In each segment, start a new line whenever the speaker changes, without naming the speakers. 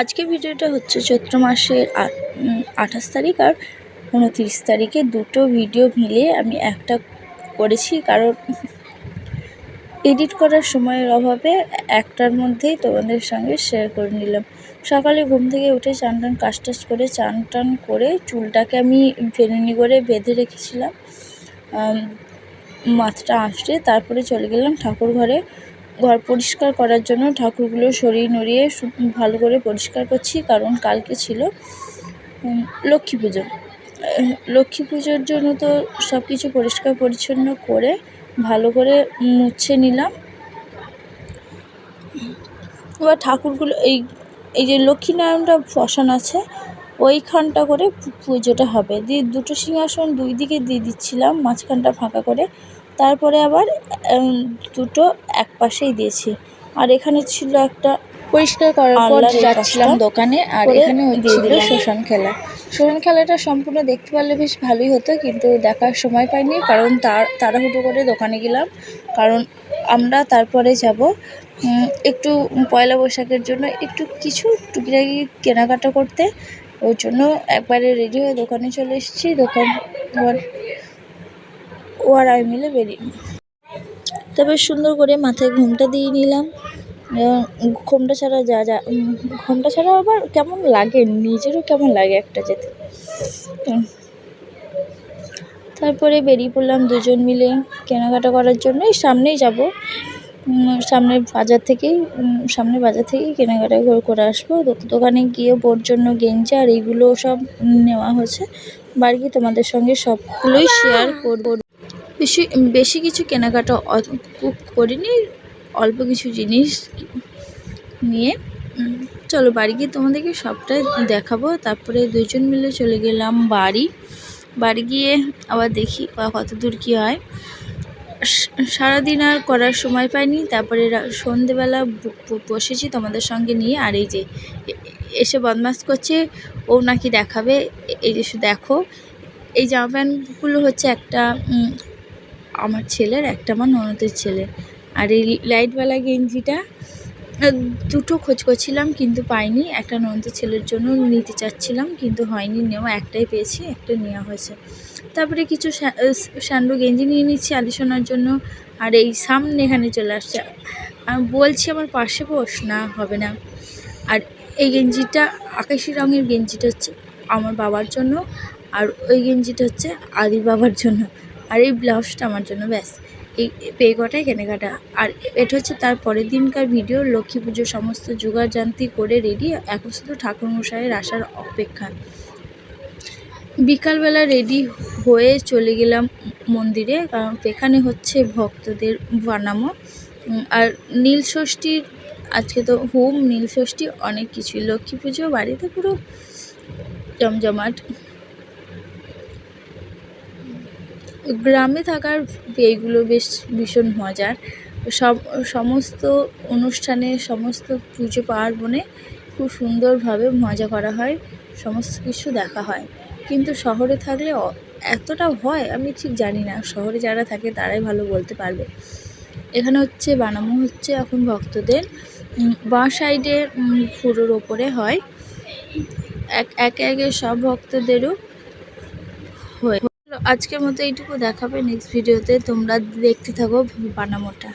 আজকে ভিডিওটা হচ্ছে চৈত্র মাসের আঠাশ তারিখ আর উনত্রিশ তারিখে দুটো ভিডিও মিলিয়ে আমি একটা করেছি, কারণ এডিট করার সময়ের অভাবে একটার মধ্যেই তোমাদের সঙ্গে শেয়ার করে নিলাম। সকালে ঘুম থেকে উঠে চান টান কাজ টাজ করে চান টান করে চুলটাকে আমি ফেনুনি করে বেঁধে রেখেছিলাম। মাথাটা আঁচড়ে তারপরে চলে গেলাম ঠাকুর ঘরে। ঘর পরিষ্কার করার জন্য ঠাকুরগুলো সরিয়ে নড়িয়ে ভালো করে পরিষ্কার করছি, কারণ কালকে ছিল লক্ষ্মী পুজো। লক্ষ্মী পুজোর জন্য তো সব কিছু পরিষ্কার পরিচ্ছন্ন করে ভালো করে মুছে নিলাম। এবার ঠাকুরগুলো, এই এই যে লক্ষ্মীনারায়ণটা বসানো আছে, ওইখানটা করে পুজোটা হবে। দিয়ে দুটো সিংহাসন দুই দিকে দিয়ে দিচ্ছিলাম, মাঝখানটা ফাঁকা করে। তারপরে আবার দুটো এক পাশেই দিয়েছি। আর এখানে ছিল একটা
পরিষ্কার করার পর যাচ্ছিলাম দোকানে আর এখানে
দিয়ে
হচ্ছিল
দিলাম।
খেলা। শ্মশান খেলাটা সম্পূর্ণ দেখতে পারলে বেশ ভালোই হতো কিন্তু দেখার সময় পাইনি কারণ তার তাড়াহুড়ো করে দোকানে গেলাম। কারণ আমরা তারপরে যাব একটু পয়লা বৈশাখের জন্য একটু কিছু টুকিটাকি কেনাকাটা করতে। ওর জন্য একবারে রেডি হয়ে দোকানে চলে এসেছি। দোকান আবার ও আর আমি মিলে বেরিয়ে তারপর সুন্দর করে মাথায় ঘুমটা দিয়ে নিলাম। ঘোমটা ছাড়া যা যা ঘোমটা ছাড়া আবার কেমন লাগে? নিজেরও কেমন লাগে একটা যেতে। তারপরে বেরিয়ে পড়লাম দুজন মিলে কেনাকাটা করার জন্য। সামনেই যাব। সামনের বাজার থেকেই সামনের বাজার থেকেই কেনাকাটা করে করে আসব। দোকানে গিয়ে বোর জন্য গেঞ্জি আর এইগুলো সব নেওয়া হয়েছে। বাড়ি তোমাদের সঙ্গে সবগুলোই শেয়ার করব। বেশি বেশি কিছু কেনাকাটা করিনি, অল্প কিছু জিনিস নিয়ে। চলো বাড়ি গিয়ে তোমাদেরকে সবটাই দেখাবো। তারপরে দুজন মিলে চলে গেলাম বাড়ি। বাড়ি গিয়ে আবার দেখি কত দূর কী হয়। সারাদিন আর করার সময় পাইনি। তারপরে সন্ধেবেলা বসেছি তোমাদের সঙ্গে নিয়ে। আর এই যে এসে বদমাস করছে, ও নাকি দেখাবে। এই যে দেখো, এই জামা প্যান্টগুলো হচ্ছে একটা আমার ছেলের, একটা আমার ননদের ছেলের। আর এই লাইটওয়ালা গেঞ্জিটা দুটো খোঁজ করছিলাম কিন্তু পাইনি। একটা ননদের ছেলের জন্য নিতে চাচ্ছিলাম কিন্তু হয়নি, নেওয়া একটাই পেয়েছি, একটা নেওয়া হয়েছে। তারপরে কিছু স্যা- স্যান্ডো গেঞ্জি নিয়ে নিচ্ছি আলিশোনার জন্য। আর এই সামনে এখানে চলে আসছে। আমি বলছি আমার পাশে বস, না হবে না। আর এই গেঞ্জিটা, আকাশি রঙের গেঞ্জিটা হচ্ছে আমার বাবার জন্য। আর ওই গেঞ্জিটা হচ্ছে আদির বাবার জন্য। আর এই ব্লাউজটা আমার জন্য ব্যাস। এই পে কটাই কেনাকাটা। আর এটা হচ্ছে তার পরের দিনকার ভিডিও লক্ষ্মী পুজোর সমস্ত জোগাড় জান্তি করে রেডি এখন শুধু ঠাকুরমশাইয়ের আসার অপেক্ষা। বিকালবেলা রেডি হয়ে চলে গেলাম মন্দিরে, কারণ এখানে হচ্ছে ভক্তদের বানামো। আর নীল ষষ্ঠীর, আজকে তো হোম, নীল ষষ্ঠী অনেক কিছুই। লক্ষ্মী পুজো, বাড়িতে পুরো জমজমাট। গ্রামে থাকার এইগুলো বেশ ভীষণ মজার। সব, সমস্ত অনুষ্ঠানে, সমস্ত পুজো পার্বণে খুব সুন্দরভাবে মজা করা হয়, সমস্ত কিছু দেখা হয়। কিন্তু শহরে থাকলে এতটা হয় আমি ঠিক জানি না। শহরে যারা থাকে তারাই ভালো বলতে পারবে। এখানে হচ্ছে বানানো হচ্ছে এখন ভক্তদের। বাঁ সাইডে পুরোর ওপরে হয়। এক, একে একে সব ভক্তদেরও হয়ে আজকের মতো এইটুকু দেখাবে নেক্সট ভিডিওতে তোমরা দেখতে থাকো বানামোটা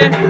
আছে